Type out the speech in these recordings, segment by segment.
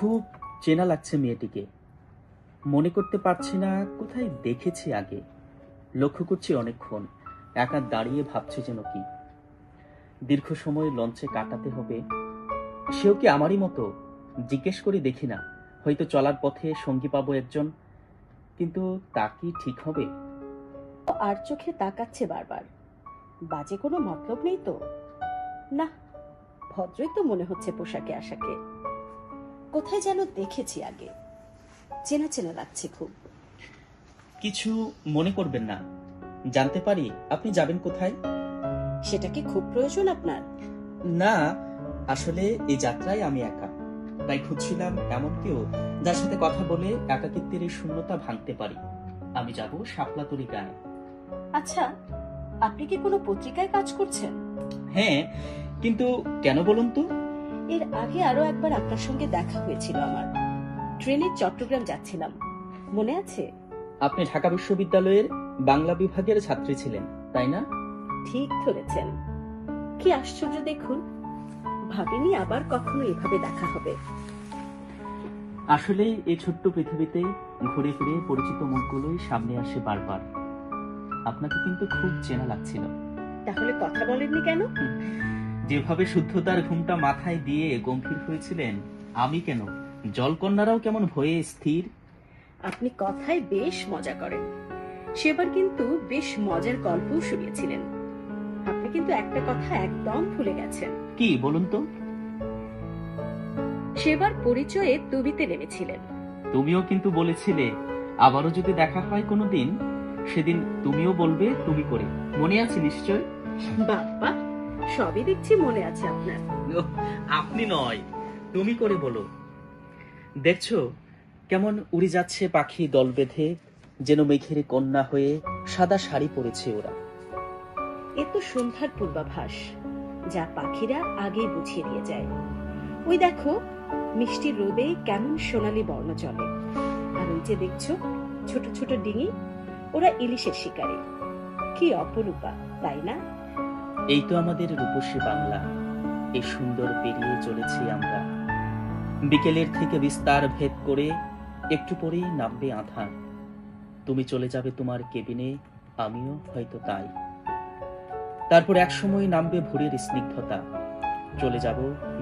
খুব চেনা লাগছে মেয়েটিকে। মনে করতে পারছি না কোথায় দেখেছি আগে। লক্ষ্য করছি অনেকক্ষণ। একা দাঁড়িয়ে ভাবছে যেন কি। দীর্ঘ সময় লঞ্চে কাটাতে হবে। সেও কি আমারই মতো? জিজ্ঞেস করে দেখি না। হয়তো চলার পথে সঙ্গী পাবো একজন। কিন্তু তা কি ঠিক হবে? আর চোখে তাকাচ্ছে বারবার। বাজে কোনো মতলব নেই তো? না, ভদ্রই তো মনে হচ্ছে পোশাকে আশাকে। কোথায় যেন দেখেছি আগে। চেনা চেনা লাগছে খুব। কিছু মনে করবেন না। জানতে পারি আপনি যাবেন কোথায়? সেটা কি খুব প্রয়োজন আপনার? না আসলে এই যাত্রায় আমি একা। তাই খুঁজছিলাম এমন কেউ যার সাথে কথা বলে একাকিত্বের এই শূন্যতা ভাঙতে পারি। আমি যাব শাপলাতলি গায়ে আচ্ছা আপনি কি কোনো পত্রিকায় কাজ করছেন? হ্যাঁ কিন্তু কেন বলুন তো? এর আগে আরও একবার আপনার সঙ্গে দেখা হয়েছিল আমার। ট্রেনে চট্টগ্রাম যাচ্ছিলাম। মনে আছে? আপনি ঢাকা বিশ্ববিদ্যালয়ের বাংলা বিভাগের ছাত্রী ছিলেন তাই না? ঠিক ধরেছেন। কি আশ্চর্য দেখুন ভাবিনি আবার কখনো এভাবে দেখা হবে। আসলে এই ছোট্ট পৃথিবীতে ঘুরে ফিরে পরিচিত মুখগুলোই সামনে আসে বারবার। আপনাকে কিন্তু খুব চেনা লাগছিল। তাহলে কথা বলেননি কেন? যেভাবে শুদ্ধতার ঘুমটা মাথায় দিয়ে গম্ভীর হয়েছিলেন আমি কেন? জলকন্যারাও কেমন ভয়ে স্থির? আপনি কথায় বেশ মজা করেন। সেবার কিন্তু বেশ মজার গল্পও শুনিয়েছিলেন। আপনি কিন্তু একটা কথা একদম ভুলে গেছেন। কি বলুন তো? সেবার পরিচয়ে তুবিতে নেমেছিলেন। তুমিও কিন্তু বলেছিলে আবারও যদি দেখা হয় কোনোদিন সেদিন তুমিও বলবে তুমি করে। মনে আছে নিশ্চয়? বাবা সবই দেখছি মনে আছে আপনার। আপনি নয় তুমি করে বলো। দেখছ কেমন উড়ে যাচ্ছে পাখি দল বেঁধে যেন মেঘের কন্যা হয়ে সাদা শাড়ি পরেছে ওরা। এ তো সন্ধ্যার পূর্বাভাস যা পাখিরা আগেই বুঝিয়ে দিয়ে যায়। ওই দেখো মিষ্টি রোদে কেমন সোনালি বর্ণ চলে। আর ওই যে দেখছ ছোট ছোট ডিঙি ওরা ইলিশের শিকারে। কি অপরূপা তাই না? এই তো আমাদের রূপসী বাংলা। এই সুন্দর পেরিয়ে চলেছি আমরা। বিকেলের থেকে বিস্তার ভেদ করে একটু পরেই নামবে আধার। তুমি চলে যাবে তোমার কেবিনে, আমিও হয়তো তাই। তারপর এক সময় নামবে ভোরের স্নিগ্ধতা। চলে যাব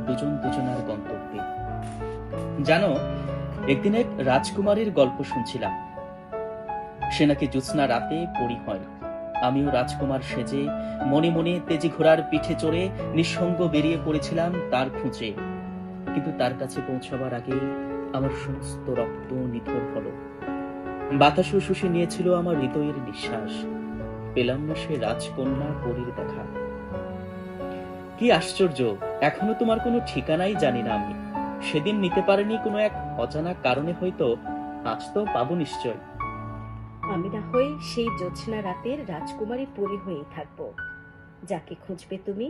দুজন দুজনার গন্তব্যে। জানো, একদিন এক রাজকুমারীর গল্প শুনছিলাম। সে নাকি জ্যোৎস্না রাতে পরি হয় আমিও রাজকুমার সেজে মনে মনে তেজি ঘোড়ার পিঠে চড়ে নিঃসঙ্গ বেরিয়ে পড়েছিলাম তার খুঁজে। কিন্তু তার কাছে পৌঁছাবার আগে আমার সমস্ত রক্ত নিথর হলো। বাতাসও শুষে নিয়েছিল আমার হৃদয়ের নিঃশ্বাস। পেলাম না সে রাজকন্যা পরীর দেখা। কি আশ্চর্য, এখনও তোমার কোনো ঠিকানাই জানি না আমি। সেদিন নিতে পারিনি কোনো এক অজানা কারণে হয়তো, আজ তো পাবো নিশ্চয়। আমি না হয়ে সেই জ্যোৎস্না রাতের রাজকুমারী পরি হয়েই থাকব। যাকে খুঁজবে তুমি?